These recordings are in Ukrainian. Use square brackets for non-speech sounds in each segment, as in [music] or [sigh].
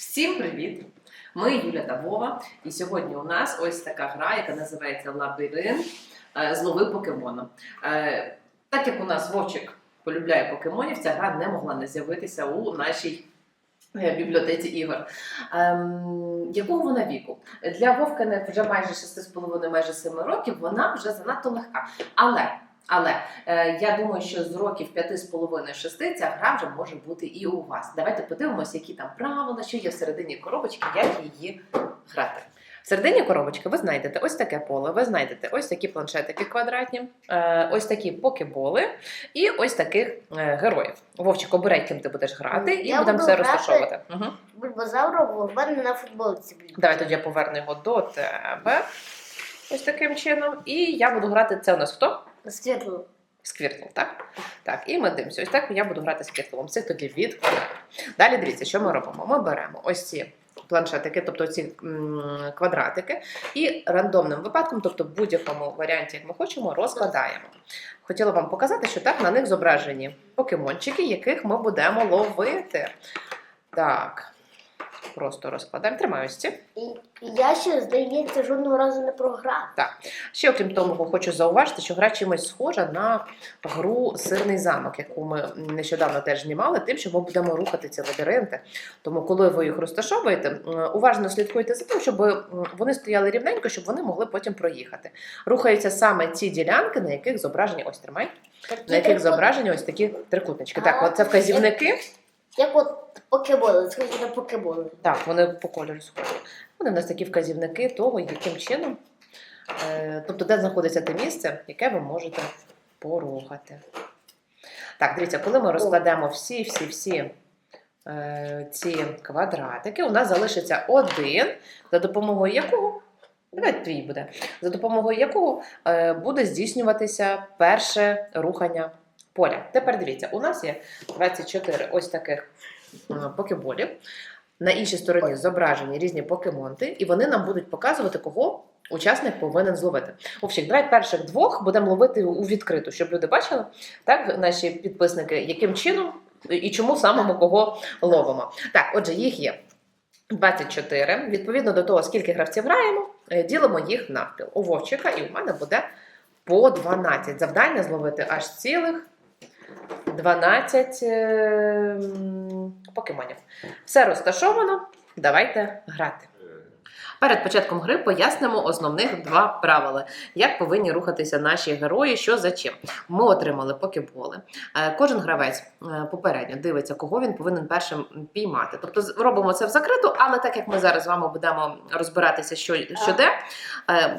Всім привіт! Ми Юля та Вова, і сьогодні у нас ось така гра, яка називається Лабіринт е, злови покемона. Е, Так як у нас Вовчик полюбляє покемонів, ця гра не могла не з'явитися у нашій е, бібліотеці ігор. Ем, якого вона віку? Для Вовкини вже майже 6,5, майже 7 років, вона вже занадто легка. Але але е, я думаю, що з років 5,5-6 ця гра вже може бути і у вас. Давайте подивимося, які там правила, що є всередині коробочки, як її грати. Всередині коробочки ви знайдете ось таке поле, ви знайдете ось такі планшетики квадратні, е, ось такі покеболи і ось таких е, героїв. Вовчик, обирай, ким ти будеш грати, і Я будемо буду все грати- розташовувати. Угу. В мене на футболці. Давай тоді я поверну його до тебе. Ось таким чином. І я буду грати. Це у нас хто? Світло. Сквіртл, так? Так, і ми дивимося. Ось так я буду грати сквіртлом. Це тоді відкладаємо. Далі дивіться, що ми робимо. Ми беремо ось ці планшетики, тобто ці м, квадратики, і рандомним випадком, тобто в будь-якому варіанті, як ми хочемо, розкладаємо. Хотіла вам показати, що так на них зображені покемончики, яких ми будемо ловити. Так, просто розкладаємо. Тримаю ось ці. Я ще, здається, жодного разу не програв. Ще окрім того, хочу зауважити, що гра чимось схожа на гру Сирний замок, яку ми нещодавно теж знімали, тим, що ми будемо рухати ці лабіринти. Тому, коли ви їх розташовуєте, уважно слідкуйте за тим, щоб вони стояли рівненько, щоб вони могли потім проїхати. Рухаються саме ті ділянки, на яких зображені ось тримай, на яких зображені ось такі трикутнички. Так, от це вказівники. Як от покеболи, схожі на покеболи. Так, вони по кольору схожі. Вони в нас такі вказівники того, яким чином, е, тобто, де знаходиться те місце, яке ви можете порухати. Так, дивіться, коли ми розкладемо всі-всі-всі е, ці квадратики, у нас залишиться один, за допомогою якого. Давай твій буде, за допомогою якого е, буде здійснюватися перше рухання поля. Тепер дивіться, у нас є 24 ось таких покеболів. На іншій стороні зображені різні покемонти, і вони нам будуть показувати, кого учасник повинен зловити. Овчик, давай перших двох будемо ловити у відкриту, щоб люди бачили, так, наші підписники, яким чином і чому саме ми кого ловимо. Так, отже, їх є 24. Відповідно до того, скільки гравців граємо, е, ділимо їх навпіл. У Вовчика і у мене буде по 12. Завдання зловити аж цілих 12 е, покемонів. Все розташовано. Давайте грати. Перед початком гри пояснимо основних два правила, як повинні рухатися наші герої, що за чим. Ми отримали покеболи. Е, Кожен гравець е, попередньо дивиться, кого він повинен першим піймати. Тобто робимо це в закриту, але так як ми зараз з вами будемо розбиратися, що, що де.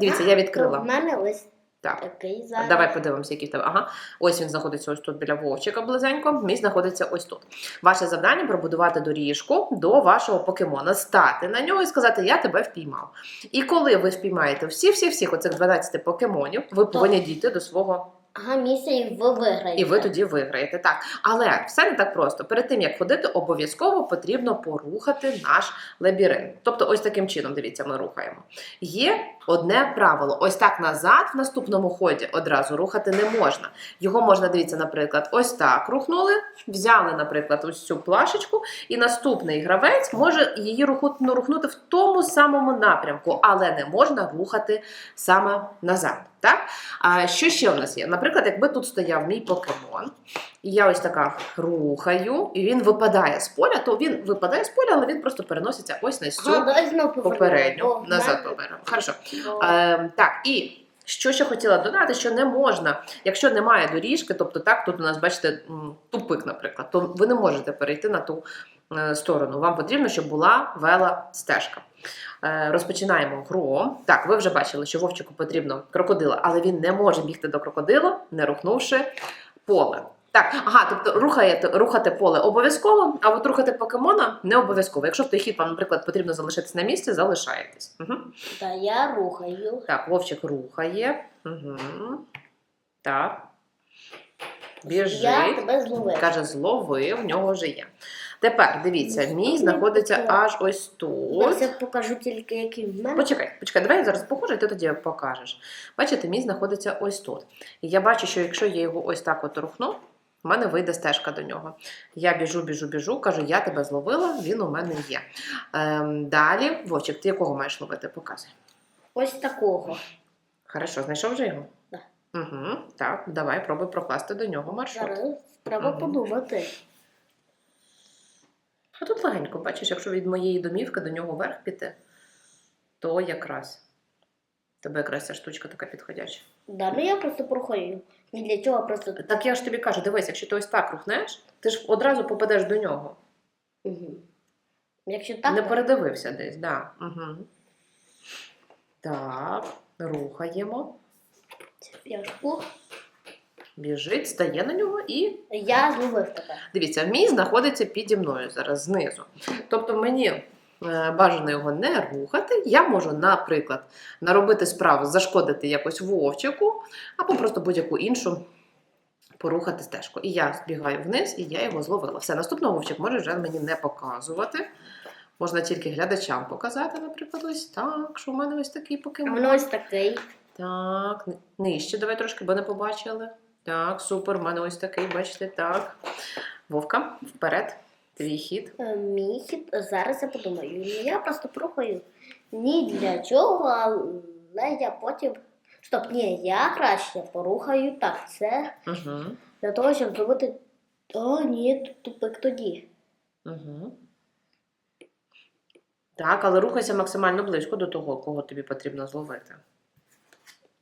Дивіться, я У відкрила. мене ось Так. такий зараз. Давай подивимося, який в тебе. Ага, ось він знаходиться ось тут біля вовчика близенько. Мій знаходиться ось тут. Ваше завдання пробудувати доріжку до вашого покемона, стати на нього і сказати: Я тебе впіймав. І коли ви впіймаєте всі-всі всіх оцих 12 покемонів, ви повинні дійти до свого Ага, місце і ви виграєте. і ви тоді виграєте. Так, але все не так просто. Перед тим як ходити, обов'язково потрібно порухати наш лабіринт. Тобто, ось таким чином, дивіться, ми рухаємо. Є одне правило: ось так назад, в наступному ході одразу рухати не можна. Його можна дивіться, наприклад, ось так рухнули, взяли, наприклад, ось цю плашечку, і наступний гравець може її ну, рухнути в тому самому напрямку, але не можна рухати саме назад. Так? А що ще в нас є? Наприклад, якби тут стояв мій покемон, і я ось така рухаю, і він випадає з поля, то він випадає з поля, але він просто переноситься ось на цю попередню. Назад повернемо. Хорошо. Е, так, і що ще хотіла додати, що не можна, якщо немає доріжки, тобто так, тут у нас, бачите, тупик, наприклад, то ви не можете перейти на ту е, сторону. Вам потрібно, щоб була вела стежка. Е, Розпочинаємо гру. Так, ви вже бачили, що Вовчику потрібно крокодила, але він не може бігти до крокодила, не рухнувши поле. Так, ага, тобто рухаєте, рухати поле обов'язково, а от рухати покемона не обов'язково. Якщо в той хід вам, наприклад, потрібно залишитись на місці, залишаєтесь. Угу. Та я рухаю. Так, Вовчик рухає. Угу. Так. Біжить. Я тебе зловив. Каже, зловив, в нього вже є. Тепер дивіться, мій знаходиться аж ось Я тут. все покажу тільки, який в мене. Почекай, почекай, давай я зараз похожу, і ти тоді покажеш. Бачите, мій знаходиться ось тут. І я бачу, що якщо я його ось так от рухну, в мене вийде стежка до нього. Я біжу, біжу, біжу, кажу, я тебе зловила, він у мене є. Ем, далі, Вовчик, ти якого маєш ловити? Показуй. Ось такого. Хорошо, знайшов вже його? Да. Угу, так, давай пробуй прокласти до нього маршрут. Зараз треба Мгм. подумати. А тут легенько, бачиш, якщо від моєї домівки до нього вверх піти, то якраз. Тебе якраз ця штучка така підходяча. Да, ну я просто проходжу. Ні для чого просто. Так я ж тобі кажу, дивись, якщо ти ось так рухнеш, ти ж одразу попадеш до нього. Угу. Якщо так, Не то- передивився десь, да. Угу. Так, рухаємо. Пляшку. Біжить, стає на нього і Я зловив тебе. Дивіться, мій знаходиться піді мною зараз знизу. Тобто мені е, бажано його не рухати. Я можу, наприклад, наробити справу, зашкодити якось вовчику, або просто будь-яку іншу порухати стежку. І я збігаю вниз, і я його зловила. Все, наступного вовчик може вже мені не показувати. Можна тільки глядачам показати, наприклад, ось так, що в мене ось такий А воно ось такий. Так, нижче давай трошки, бо не побачили. Так, супер, в мене ось такий, бачите, так. Вовка, вперед, твій хід. Е, Мій хід. Зараз я подумаю. Я просто прухаю. Ні для чого, але я потім. Стоп, ні, я краще порухаю так. Це Угу, для того, щоб зробити. О, ні, тут тупик тоді. угу. Так, але рухайся максимально близько до того, кого тобі потрібно зловити.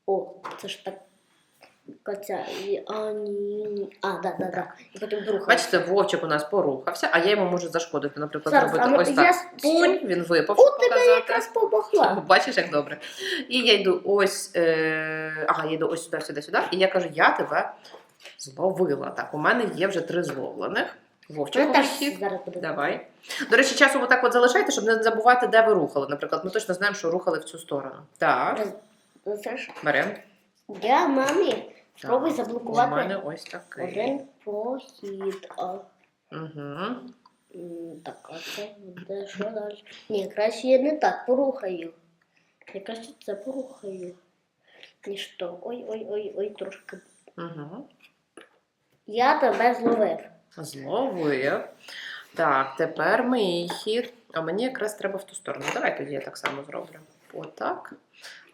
О, це ж так. Ця. і- А, ні, ні. А, да, да, да. І потім рухаю. Бачите, вовчик у нас порухався, а я йому можу зашкодити. Наприклад, Зараз, зробити а ну, ось я так. с- Пунь, він випав, щоб тебе показати. якраз помогла. Бачиш, як добре. І я йду ось, е... ага, я йду ось сюди, сюди, сюди. І я кажу, я тебе зловила. Так, у мене є вже три зловлених. Ми Вовчик теж хід. зараз будемо. Давай. До речі, часом отак от залишайте, щоб не забувати, де ви рухали. Наприклад, ми точно знаємо, що рухали в цю сторону. Так, Це ж беремо. я мамі спробуй заблокувати У мене ось такий. один прохід. А, Угу. так, а це буде що далі? Ні, краще я не так порухаю. Я краще це порухаю. Ніж то. Ой, ой, ой, ой, трошки. Угу. Я тебе зловив. Зловив. Так, тепер мій хід. А мені якраз треба в ту сторону. Давай тоді я так само зроблю. Отак.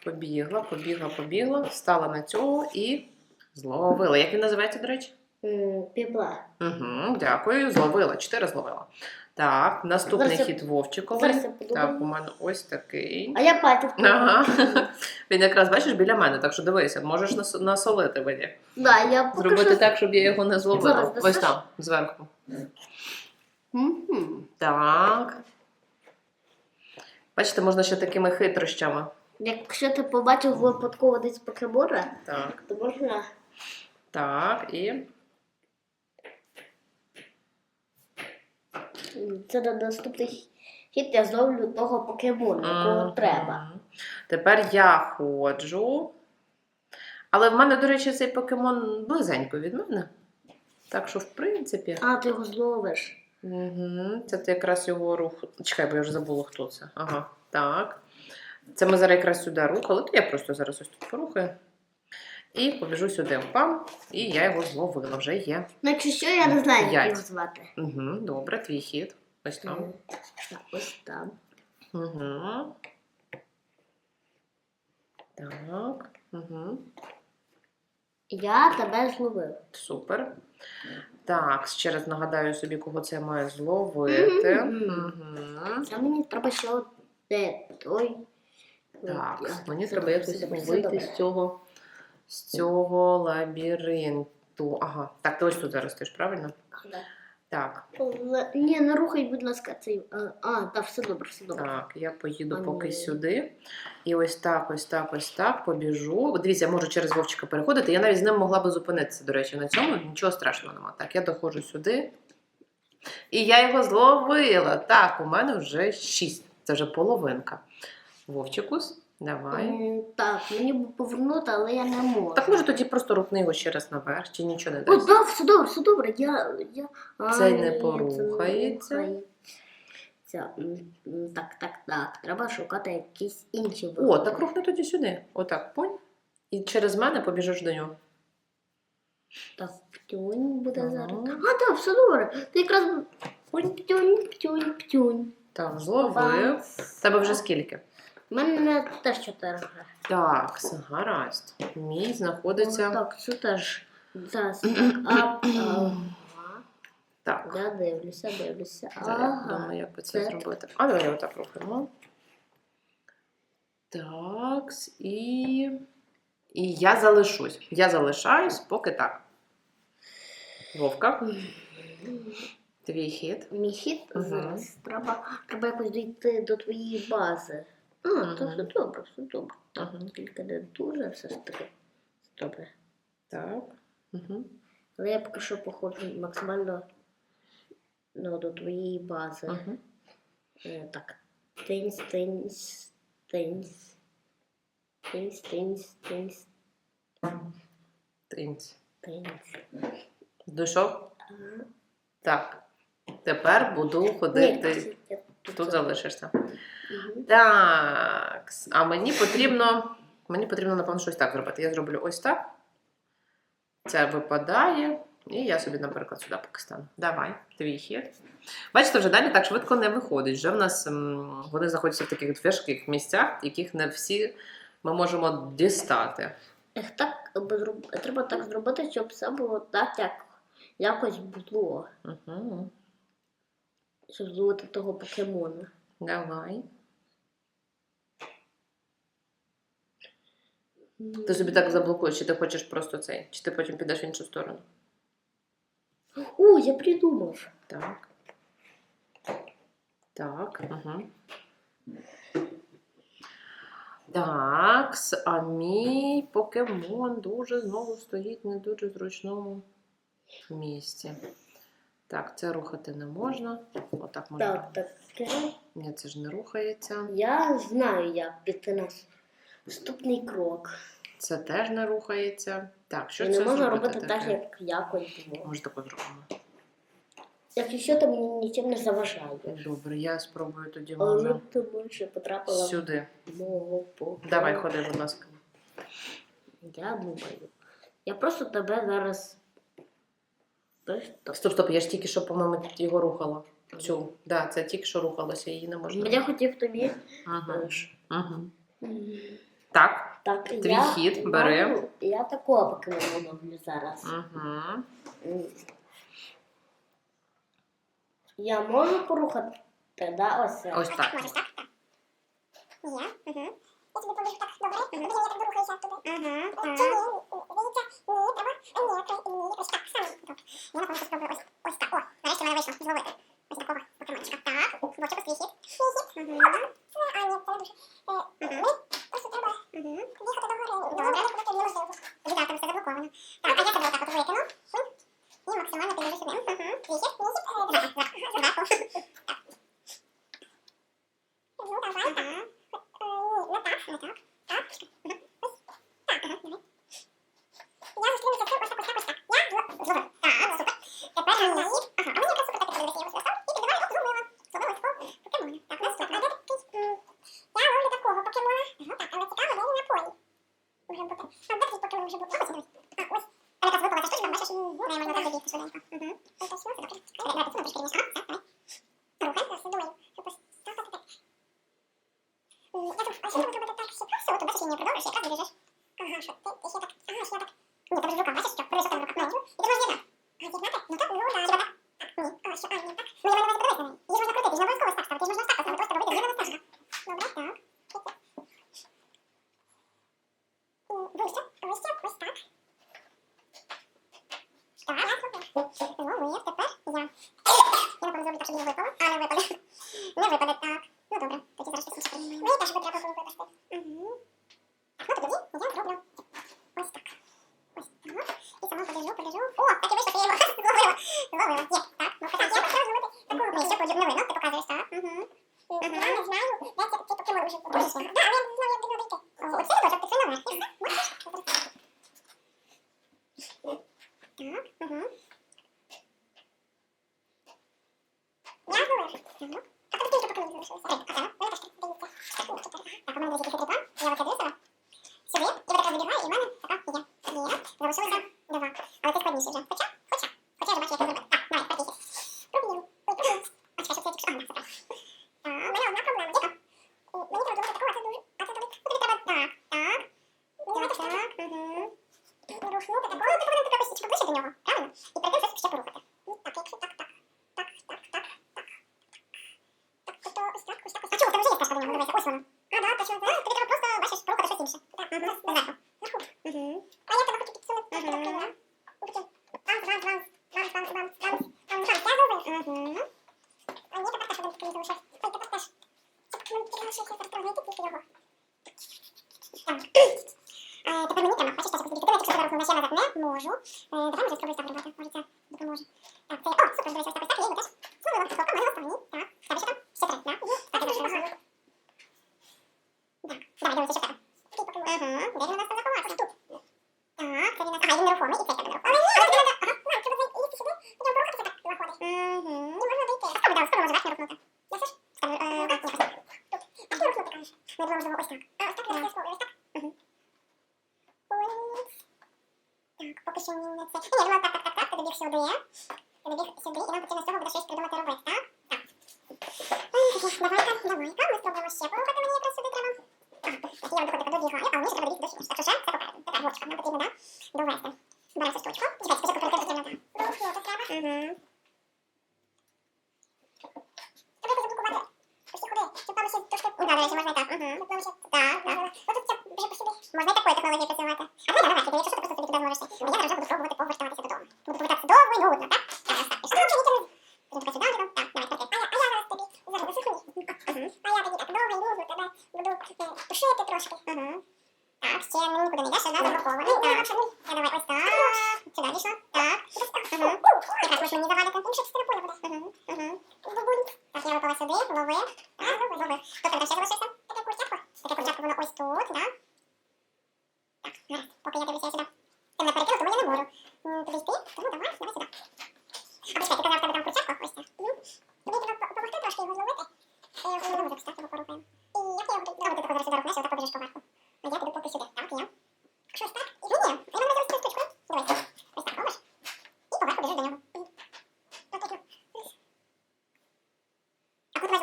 Побігла, побігла, побігла, встала на цього і зловила. Як він називається, до речі? Піпла. Угу, дякую. Зловила. Чотири зловила. Так, наступний Зараз я- хід Вовчиковий. Зараз я подумаю. Так, у мене ось такий. А я патів. Ага. [laughs] Він якраз бачиш біля мене, так що дивися, можеш нас- насолити мені. Да, я поки Зробити так, щоб я його не зловила. Зараз Ось дасиш? там, зверху. Мгм. Так. Бачите, можна ще такими хитрощами. Якщо ти побачив випадково десь покемона, Так, то можна так, і. це на наступний хід я зловлю того покемона, якого треба. Тепер я ходжу. Але в мене, до речі, цей покемон близенько від мене. Так що, в принципі. А, ти його зловиш. Угу. Це ти якраз його рух. Чекай, бо я вже забула, хто це. Ага, так. Це ми зараз якраз сюди рухали, то я просто зараз ось тут порухаю. І побіжу сюди. Пам, і я його зловила, вже є. Ну, якщо що, я не знаю, як його звати. Угу, добре, твій хід. Ось там. Так, ось там. Угу. Так. Угу. Я тебе зловив. Супер. Так, ще раз нагадаю собі, кого це я маю зловити. Угу. Це мені треба ще один той. Так, мені треба якось вийти з цього, з цього лабіринту. Ага, так, ти ось тут зараз стоїш, правильно? Да. Так, Ні, не рухай, будь ласка, цей. А, так, все добре, все добре. так, я поїду А, поки ні. сюди. І ось так, ось так, ось так побіжу. От Дивіться, я можу через Вовчика переходити. Я навіть з ним могла би зупинитися, до речі, на цьому. Нічого страшного немає. Так, я доходжу сюди. І я його зловила. Так, у мене вже шість. Це вже половинка. Вовчикус, давай. М, Так, мені б повернути, але я не можу. Так може тоді просто рухни його ще раз наверх, чи нічого не О, дасть. да, все добре, все добре. Я, я... А, Це ні, не це порухається. рухається. М, м, Так, так, так. Треба шукати якісь інші О, виходи. так рухни тоді сюди. Отак, понь. І через мене побіжиш до нього. Так, птюнь буде Ага. зараз. А, так, все добре. Ти якраз птюнь, птюнь, птюнь, птюнь. Так, зловив. Тебе вже скільки? У мене теж чотири. Так, все, гаразд. Мій знаходиться. Так, це теж. Зараз. [clears throat] Так, а, а, Так. я дивлюся, дивлюся. Зараз я Ага. думаю, як би це Це- зробити. А давай отак рухаємо. Так, і. І я залишусь. Я залишаюсь, поки так. Вовка, твій хід. Мій хід Ага. зараз. Треба, треба якось дійти до твоєї бази. А, то все добре, все добре. Ага. тільки не дуже все ж таки. Добре. Так. Угу. Але я поки що походжу максимально ну, до твоєї бази. Угу. Е, так. Тинсь, тинсь, тинсь. Тинсь, тинсь, тинсь, Тринць. тинсь. Дійшов? Ага. Так. Тепер буду Ні, ходити. я Тут залишишся. Так. А мені потрібно. Мені потрібно, напевно, щось так зробити. Я зроблю ось так. Це випадає. І я собі, наприклад, сюди поки стану. Давай, твій хід. Бачите, вже далі так швидко не виходить. Вже в нас вони знаходяться в таких важких місцях, яких не всі ми можемо дістати. Ех, так, треба так зробити, щоб все було так, як якось було. Угу. Щоб зловити того покемона. Давай. Ти собі так заблокуєш, чи ти хочеш просто цей, чи ти потім підеш в іншу сторону. О, я придумав. Так. Так. Угу. Так, а мій покемон дуже знову стоїть не дуже зручному місці. Так, це рухати не можна. Отак можна. Так, так. Ні, це ж не рухається. Я знаю, як піти на наступний крок. Це теж не рухається. Так, що І це не можна робити так, як якось було. Може, таке зробимо. Якщо там мені нічим не заважає. Добре, я спробую тоді Але може тому що потрапила сюди. мого. Давай, ходи, будь ласка. Я думаю. Я просто тебе зараз. Стоп, стоп, я ж тільки що, по-моєму, його рухала. Цю. Да, це тільки що рухалося, її не можна. Я хотів тобі. Ага. Ага. Так. Так, Твій я хід, бери. маю- Я такого покемона роблю зараз. М. Я можу порухати, да, ось. це? Ось так. Можеш, так? Так. Є. Угу. Я тобі поможу так, добре? Угу. Я так дорухаюся туди. Ага. Так. Чи ні? Дивіться. Ні, треба. А, ні, окей. Ні, ось так, саме. Добре. Я напевно спробую ось, ось так. О, нарешті в мене вийшло зловити. Ось такого покемончика. Так. Бочок, твій хід. Твій хід. Угу. Це, а, ні, це дуже. Е, угу. Просто треба. Угу. Їхати до гори. Добре, виходити неможливо. Віддати, там все заблоковано. Так, а я тебе отак от викину. І максимально підійду сюди. Угу. Твій хід. Твій хід. Е, зверху. Зверху. Так. Ну, давай, так. Е, Ні, не так, не так. Так. Мгм. Ось. Так, ага, давай. Я зустрінуся з цим ось так, ось так, ось так. Я зло- зловив. Так, супер. Тепер мені їх. Ага, а мені якраз супер так подивитися, я його зловив. І підбиваю, оп, зловила. Зловила такого покемона. Так, наступна. Де такий? М, Я ловлю такого покемона. Ага, так, але цікаво, де він на полі. Може бути. А, бути? Ось, дивись. А, ось. Там якраз випала ця штучка, бачиш? М, Ну, я можу так забігти швиденько. Мгм. Ось, ось, ось, добре. Patreon. Patreon. А, тепер мені прямо хочеш щось розповідати. Ти я так ще назад не можу. Е, давай, може, спробуй так. Може, допоможе. Так, це, о, супер, дивись, ось так, ось так, я її теж częściowo wyda się świadoma terroryzmu. ще, да, заблокований. Так, я давай ось так. Сюди дійшла.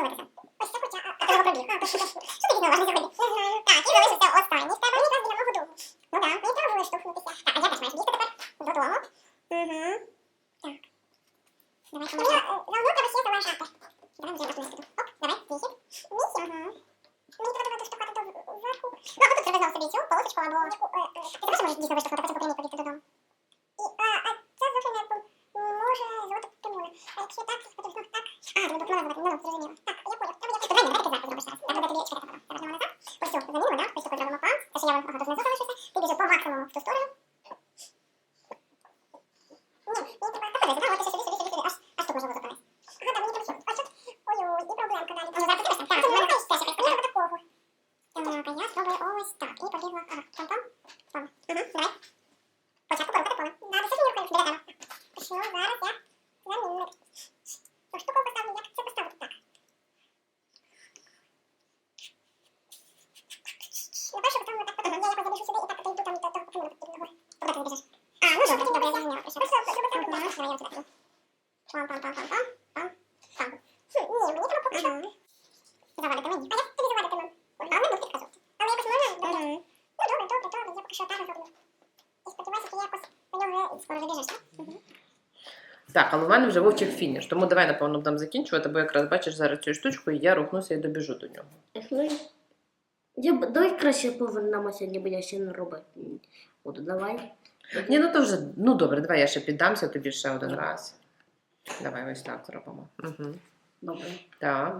дивитися. Ось це хоча, а того пробіг. А, що таке знову важливо Не знаю. Так, і залишився останній в тебе, він якраз біля мого дому. Ну да, мені треба було штовхнутися. Так, а я теж маєш бігти тепер додому. Угу. Так. Давай, хвилин. Мені заодно ну, е, ну, треба ще залишати. Давай, може, я просто не скиду. Оп, давай, вісім. Вісім. Угу. Мені треба багато штовхати до верху. Ну, або тут привезла собі цю полосочку, або... Е, е, ти знаєш, може, дійсно виштовхнути, потім по прямій побігти додому. так? Але в мене вже вовчик фініш, тому давай, напевно, будемо закінчувати, бо якраз бачиш зараз цю штучку, і я рухнуся і добіжу до нього. Ну, я, б- давай краще повернемося, ніби я ще не робив. Буду, давай. Ні, ну то вже, ну добре, давай я ще піддамся тобі ще один раз. Давай ось так зробимо. Угу. Добре. Так.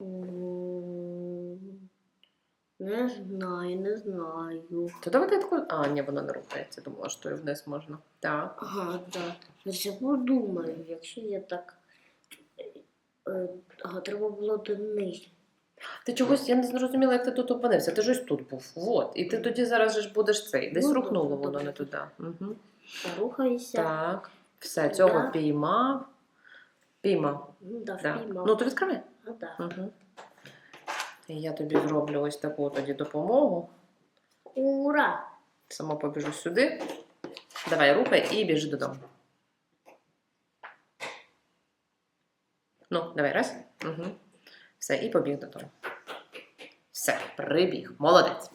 М. Не знаю, не знаю. То давайте таку. А, ні, вона не рухається, думала, що її вниз можна. Так. Ага, так. Ну, ще подумаю, якщо я так. Е, е, ага, треба було донизу. Ти чогось, я не зрозуміла, як ти тут опинився. Ти ж ось тут був. Вот. І ти тоді зараз ж будеш цей. Ну, Десь Ну, рухнуло добре, воно не туди. Угу. Рухайся. Так. Все, цього Да. піймав. Піймав. Ну, да, Да. Ну, то відкривай. Ага, да. Угу. І я тобі зроблю ось таку тоді допомогу. Ура! Сама побіжу сюди. Давай рухай і біжи додому. Ну, давай раз. Угу. Все, і побіг додому. Все, прибіг, молодець.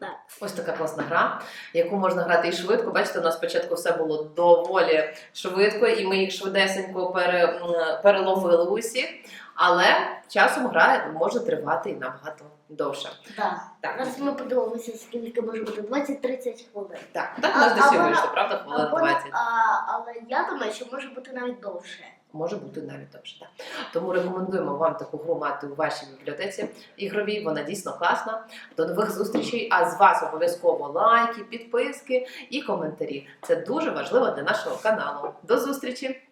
Так. Ось така класна гра, яку можна грати і швидко. Бачите, у нас спочатку все було доволі швидко, і ми їх швидесенько пере, переловили усі. Але часом гра може тривати і набагато довше. Так. Так, Зараз ми подивимося, скільки може бути 20-30 хвилин. так, так у нас десь і а вона- вийшло, правда, хвилин Або- 20. а, але я думаю, що може бути навіть довше. Може бути навіть довше. Так. Тому рекомендуємо вам таку гру мати у вашій бібліотеці ігровій. Вона дійсно класна. До нових зустрічей. А з вас обов'язково лайки, підписки і коментарі. Це дуже важливо для нашого каналу. До зустрічі!